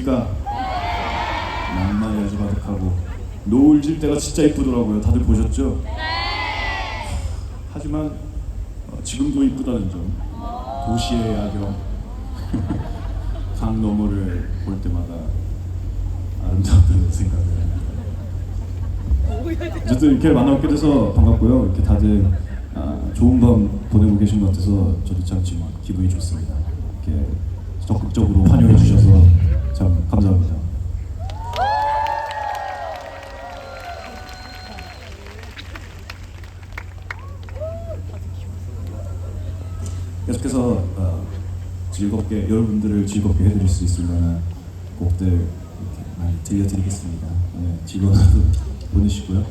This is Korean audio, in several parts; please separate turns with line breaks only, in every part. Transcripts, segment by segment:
믿습니까? 낭만이 아주 가득하고 노을 질 때가 진짜 이쁘더라고요. 다들 보셨죠? 하지만 어, 지금도 이쁘다는 점 도시의 야경 강 너머를 볼 때마다 아름답다는 생각을 어쨌든 이렇게 만나뵙게 돼서 반갑고요. 이렇게 다들 아, 좋은 밤 보내고 계신 것 같아서 저도 참 기분이 좋습니다. 이렇게 적극적으로 환영해 주셔서 감사합니다. 계속해서 어, 즐겁게 여러분들을 즐겁게 해드릴 수 있을 만한 곡들 이렇게 많이 들려드리겠습니다. 네, 즐거운 하루 보내시고요.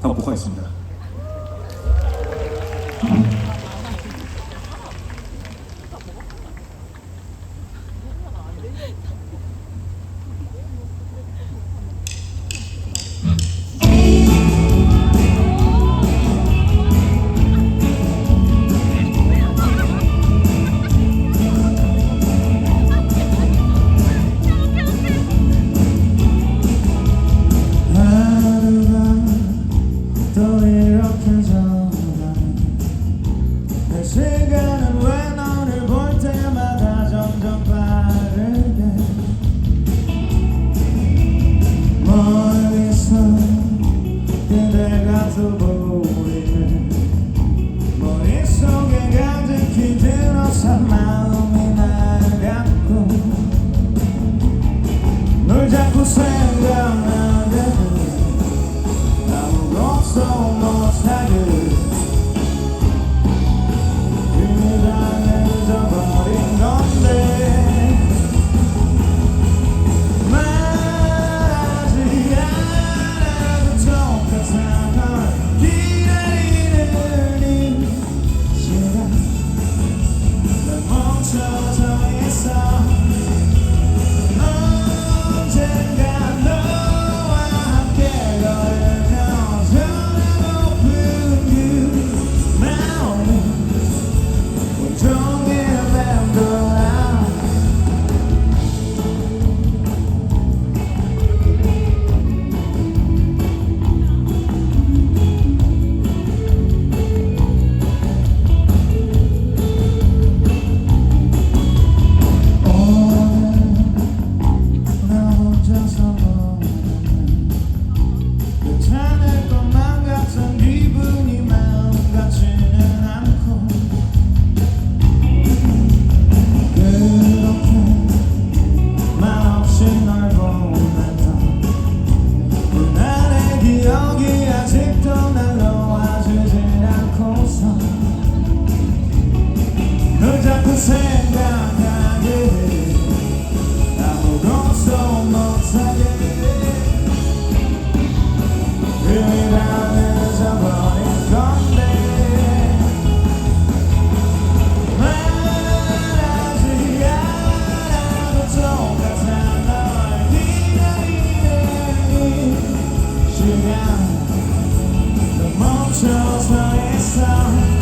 다음 곡 하겠습니다.
머릿속에 가득히 들어서 마음이 나갔고 널 자꾸 생각 생각하게 돼 아무것도 못하게. 이미 다 늦어버린 건데. 말하지 않아도 똑같아 널 기다리는 이 시간. 너 멈춰서 있어